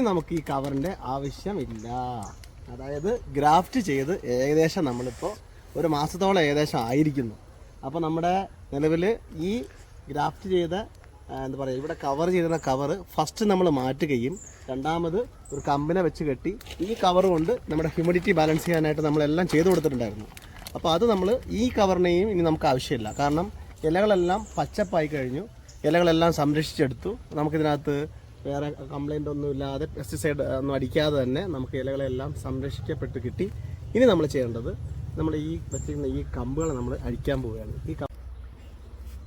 ഇനി നമുക്ക് ഈ കവറിന്റെ ആവശ്യമില്ല. അതായത് ഗ്രാഫ്റ്റ് ചെയ്ത് ഏകദേശം നമ്മളിപ്പോൾ ഒരു മാസത്തോളം ഏകദേശം ആയിരിക്കുന്നു. അപ്പോൾ നമ്മുടെ നിലവിൽ ഈ ഗ്രാഫ്റ്റ് ചെയ്ത എന്താ പറയുക ഇവിടെ കവർ ചെയ്തിരുന്ന കവർ ഫസ്റ്റ് നമ്മൾ മാറ്റുകയും രണ്ടാമത് ഒരു കമ്പിനെ വെച്ച് കെട്ടി ഈ കവർ കൊണ്ട് നമ്മുടെ ഹ്യൂമിഡിറ്റി ബാലൻസ് ചെയ്യാനായിട്ട് നമ്മളെല്ലാം ചെയ്തു കൊടുത്തിട്ടുണ്ടായിരുന്നു. അപ്പോൾ അത് നമ്മൾ ഈ കവറിനെയും ഇനി നമുക്ക് ആവശ്യമില്ല. കാരണം ഇലകളെല്ലാം പച്ചപ്പായി കഴിഞ്ഞു. ഇലകളെല്ലാം സംരക്ഷിച്ചെടുത്തു. നമുക്കിതിനകത്ത് വേറെ കംപ്ലൈന്റ് ഒന്നും ഇല്ലാതെ പെസ്റ്റിസൈഡ് ഒന്നും അടിക്കാതെ തന്നെ നമുക്ക് ഇലകളെല്ലാം സംരക്ഷിക്കപ്പെട്ട് കിട്ടി. ഇനി നമ്മൾ ചെയ്യേണ്ടത് നമ്മൾ ഈ വെച്ചിരുന്ന ഈ കമ്പുകളെ നമ്മൾ അഴിക്കാൻ പോവുകയാണ്. ഈ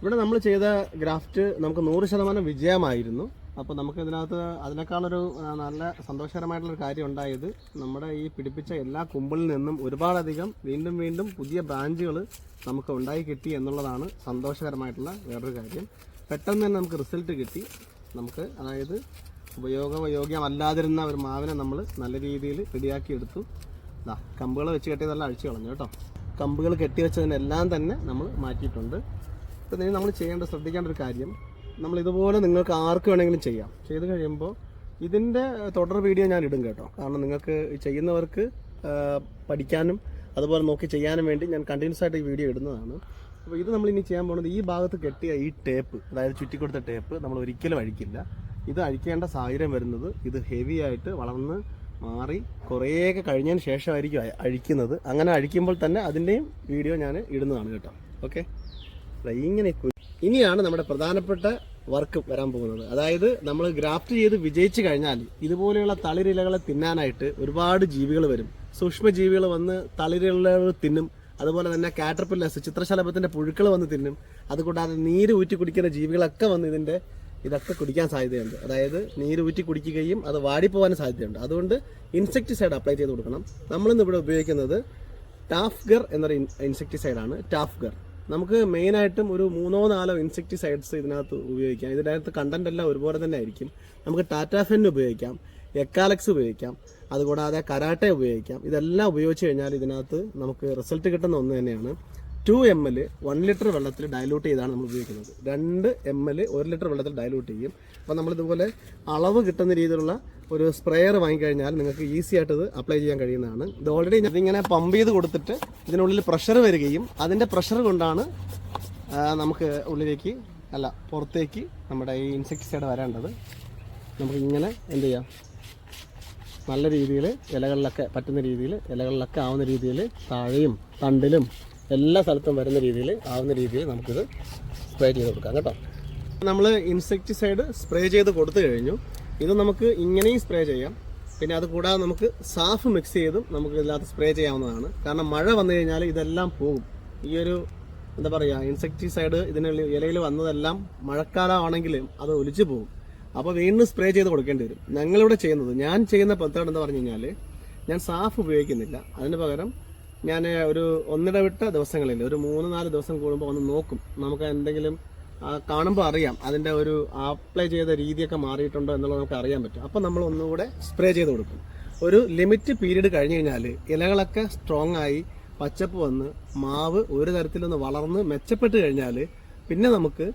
ഇവിടെ നമ്മൾ ചെയ്ത ഗ്രാഫ്റ്റ് നമുക്ക് നൂറ് ശതമാനം വിജയമായിരുന്നു. അപ്പോൾ നമുക്ക് ഇതിനകത്ത് അതിനേക്കാളൊരു നല്ല സന്തോഷകരമായിട്ടുള്ളൊരു കാര്യം ഉണ്ടായത് നമ്മുടെ ഈ പിടിപ്പിച്ച എല്ലാ കുമ്പിളിൽ നിന്നും ഒരുപാടധികം വീണ്ടും വീണ്ടും പുതിയ ബ്രാഞ്ചുകൾ നമുക്ക് ഉണ്ടായി കിട്ടി എന്നുള്ളതാണ് സന്തോഷകരമായിട്ടുള്ള വേറൊരു കാര്യം. പെട്ടെന്ന് തന്നെ നമുക്ക് റിസൾട്ട് കിട്ടി. നമുക്ക് അതായത് ഉപയോഗയോഗ്യമല്ലാതിരുന്ന ഒരു മാവിനെ നമ്മൾ നല്ല രീതിയിൽ റെഡിയാക്കി എടുത്തു ദാ കമ്പുകൾ വെച്ച് കെട്ടിയതെല്ലാം അഴിച്ചു കളഞ്ഞു കേട്ടോ. കമ്പുകൾ കെട്ടി വെച്ചതിനെല്ലാം തന്നെ നമ്മൾ മാറ്റിയിട്ടുണ്ട്. ഇപ്പം ഇനി നമ്മൾ ചെയ്യേണ്ട ശ്രദ്ധിക്കേണ്ട ഒരു കാര്യം നമ്മൾ ഇതുപോലെ നിങ്ങൾക്ക് ആർക്ക് വേണമെങ്കിലും ചെയ്യാം. ചെയ്ത് കഴിയുമ്പോൾ ഇതിന്റെ തുടർ വീഡിയോ ഞാൻ ഇടും കേട്ടോ. കാരണം നിങ്ങൾക്ക് ചെയ്യുന്നവർക്ക് പഠിക്കാനും അതുപോലെ നോക്കി ചെയ്യാനും വേണ്ടി ഞാൻ കണ്ടിന്യൂസ് ആയിട്ട് ഈ വീഡിയോ ഇടുന്നതാണ്. അപ്പോൾ ഇത് നമ്മൾ ഇനി ചെയ്യാൻ പോകുന്നത് ഈ ഭാഗത്ത് കെട്ടിയ ഈ ടേപ്പ് അതായത് ചുറ്റി കൊടുത്ത ടേപ്പ് നമ്മൾ ഒരിക്കലും അഴിക്കില്ല. ഇത് അഴിക്കേണ്ട സാഹചര്യം വരുന്നത് ഇത് ഹെവി ആയിട്ട് വളർന്ന് മാറി കുറേയൊക്കെ കഴിഞ്ഞതിന് ശേഷമായിരിക്കും അഴിക്കുന്നത്. അങ്ങനെ അഴിക്കുമ്പോൾ തന്നെ അതിന്റെയും വീഡിയോ ഞാൻ ഇടുന്നതാണ് കേട്ടോ. ഓക്കെ ഇങ്ങനെ ഇനിയാണ് നമ്മുടെ പ്രധാനപ്പെട്ട വർക്ക് വരാൻ പോകുന്നത്. അതായത് നമ്മൾ ഗ്രാഫ്റ്റ് ചെയ്ത് വിജയിച്ചു കഴിഞ്ഞാൽ ഇതുപോലെയുള്ള തളിരിലകളെ തിന്നാനായിട്ട് ഒരുപാട് ജീവികൾ വരും. സൂക്ഷ്മജീവികൾ വന്ന് തളിരിലകൾ തിന്നും. അതുപോലെ തന്നെ കാറ്റർപില്ലസ് ചിത്രശലഭത്തിന്റെ പുഴുക്കൾ വന്ന് തിന്നും. അതുകൂടാതെ നീര് ഊറ്റി കുടിക്കുന്ന ജീവികളൊക്കെ വന്ന് ഇതിന്റെ ഇതൊക്കെ കുടിക്കാൻ സാധ്യതയുണ്ട്. അതായത് നീര് ഊറ്റി കുടിക്കുകയും അത് വാടിപ്പോകാനും സാധ്യതയുണ്ട്. അതുകൊണ്ട് ഇൻസെക്ടിസൈഡ് അപ്ലൈ ചെയ്ത് കൊടുക്കണം. നമ്മളിന്ന് ഇവിടെ ഉപയോഗിക്കുന്നത് ടാഫ്ഗർ എന്നൊരു ഇൻസെക്ടിസൈഡാണ് ടാഫ്ഗർ നമുക്ക് മെയിനായിട്ടും ഒരു മൂന്നോ നാലോ ഇൻസെക്ടിസൈഡ്സ് ഇതിനകത്ത് ഉപയോഗിക്കാം. ഇതിനകത്ത് കണ്ടന്റ് എല്ലാം ഒരുപോലെ തന്നെ ആയിരിക്കും. നമുക്ക് ടാറ്റാഫെൻ ഉപയോഗിക്കാം. എക്കാലക്സ് ഉപയോഗിക്കാം. അതുകൂടാതെ കരാട്ടെ ഉപയോഗിക്കാം. ഇതെല്ലാം ഉപയോഗിച്ച് കഴിഞ്ഞാൽ ഇതിനകത്ത് നമുക്ക് റിസൾട്ട് കിട്ടുന്ന ഒന്ന് തന്നെയാണ്. Two M L one litre വെള്ളത്തിൽ ഡയലൂട്ട് ചെയ്താണ് നമ്മൾ ഉപയോഗിക്കുന്നത്. രണ്ട് എം എൽ ഒരു ലിറ്റർ വെള്ളത്തിൽ ഡയലൂട്ട് ചെയ്യും. അപ്പോൾ നമ്മളിതുപോലെ അളവ് കിട്ടുന്ന രീതിയിലുള്ള ഒരു സ്പ്രെയർ വാങ്ങിക്കഴിഞ്ഞാൽ നിങ്ങൾക്ക് ഈസി ആയിട്ട് ഇത് അപ്ലൈ ചെയ്യാൻ കഴിയുന്നതാണ്. ഇത് ഓൾറെഡി ഇതിങ്ങനെ പമ്പ് ചെയ്ത് കൊടുത്തിട്ട് ഇതിനുള്ളിൽ പ്രഷർ വരികയും അതിന്റെ പ്രഷർ കൊണ്ടാണ് നമുക്ക് ഉള്ളിലേക്ക് അല്ല പുറത്തേക്ക് നമ്മുടെ ഈ ഇൻസെക്ടിസൈഡ് വരേണ്ടത്. നമുക്ക് ഇങ്ങനെ എന്ത് ചെയ്യാം? നല്ല രീതിയിൽ ഇലകളിലൊക്കെ പറ്റുന്ന രീതിയിൽ ഇലകളിലൊക്കെ ആവുന്ന രീതിയിൽ താഴെയും തണ്ടിലും എല്ലാ സ്ഥലത്തും വരുന്ന രീതിയിൽ ആവുന്ന രീതിയിൽ നമുക്കിത് സ്പ്രേ ചെയ്ത് കൊടുക്കാം കേട്ടോ. നമ്മൾ ഇൻസെക്റ്റിസൈഡ് സ്പ്രേ ചെയ്ത് കൊടുത്തു കഴിഞ്ഞു. ഇത് നമുക്ക് ഇങ്ങനെയും സ്പ്രേ ചെയ്യാം. പിന്നെ അത് കൂടാതെ നമുക്ക് സാഫ് മിക്സ് ചെയ്തും നമുക്ക് ഇതിനകത്ത് സ്പ്രേ ചെയ്യാവുന്നതാണ്. കാരണം മഴ വന്നു കഴിഞ്ഞാൽ ഇതെല്ലാം പോകും. ഈ ഒരു എന്താ പറയുക ഇൻസെക്റ്റിസൈഡ് ഇതിന് ഇലയിൽ വന്നതെല്ലാം മഴക്കാലമാണെങ്കിലും അത് ഒലിച്ചു പോകും. അപ്പോൾ വീണ്ടും സ്പ്രേ ചെയ്ത് കൊടുക്കേണ്ടി വരും. ഞങ്ങളിവിടെ ചെയ്യുന്നത് ഞാൻ ചെയ്യുന്ന പദ്ധതി എന്ന് പറഞ്ഞു കഴിഞ്ഞാൽ ഞാൻ സാഫ് ഉപയോഗിക്കുന്നില്ല. അതിന് പകരം ഞാൻ ഒരു ഒന്നിടവിട്ട ദിവസങ്ങളിൽ ഒരു മൂന്ന് നാല് ദിവസം കൂടുമ്പോൾ ഒന്ന് നോക്കും. നമുക്ക് എന്തെങ്കിലും കാണുമ്പോൾ അറിയാം. അതിന്റെ ഒരു അപ്ലൈ ചെയ്ത രീതിയൊക്കെ മാറിയിട്ടുണ്ടോ എന്നുള്ളത് നമുക്ക് അറിയാൻ പറ്റും. അപ്പോൾ നമ്മൾ ഒന്നുകൂടെ സ്പ്രേ ചെയ്ത് കൊടുക്കും. ഒരു ലിമിറ്റ് പീരീഡ് കഴിഞ്ഞ് കഴിഞ്ഞാൽ ഇലകളൊക്കെ സ്ട്രോങ് ആയി പച്ചപ്പ് വന്ന് മാവ് ഒരു തരത്തിലൊന്ന് വളർന്ന് മെച്ചപ്പെട്ട് കഴിഞ്ഞാൽ പിന്നെ നമുക്ക്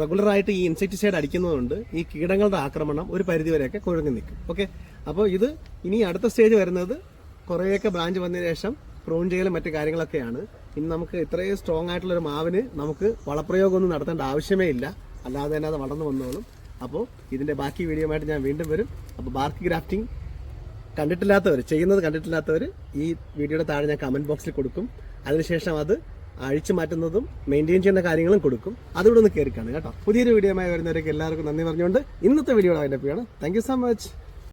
റെഗുലറായിട്ട് ഈ ഇൻസെക്ടിസൈഡ് അടിക്കുന്നതുകൊണ്ട് ഈ കീടങ്ങളുടെ ആക്രമണം ഒരു പരിധിവരെയൊക്കെ കുഴങ്ങി നിൽക്കും. ഓക്കെ അപ്പോൾ ഇത് ഇനി അടുത്ത സ്റ്റേജ് വരുന്നത് കുറേയൊക്കെ ബ്രാഞ്ച് വന്നതിന് ശേഷം പ്രൂൺ ചെയ്യലും മറ്റു കാര്യങ്ങളൊക്കെയാണ്. ഇനി നമുക്ക് ഇത്രയും സ്ട്രോങ് ആയിട്ടുള്ള ഒരു മാവിന് നമുക്ക് വളപ്രയോഗമൊന്നും നടത്തേണ്ട ആവശ്യമേ ഇല്ല. അല്ലാതെ തന്നെ അത് വളർന്നു വന്നോളും. അപ്പോൾ ഇതിന്റെ ബാക്കി വീഡിയോ ആയിട്ട് ഞാൻ വീണ്ടും വരും. അപ്പോൾ ബാർക്ക് ഗ്രാഫ്റ്റിംഗ് കണ്ടിട്ടില്ലാത്തവർ ചെയ്യുന്നത് കണ്ടിട്ടില്ലാത്തവർ ഈ വീഡിയോയുടെ താഴെ ഞാൻ കമന്റ് ബോക്സിൽ കൊടുക്കും. അതിനുശേഷം അത് അഴിച്ചു മാറ്റുന്നതും മെയിന്റെയിൻ ചെയ്യുന്ന കാര്യങ്ങളും കൊടുക്കും. അതിവിടെ ഒന്ന് കയറി കേട്ടോ. പുതിയൊരു വീഡിയോ ആയി വരുന്നവരൊക്കെ എല്ലാവർക്കും നന്ദി പറഞ്ഞുകൊണ്ട് ഇന്നത്തെ വീഡിയോ അതിന്റെ ആണ് താങ്ക് സോ മച്ച്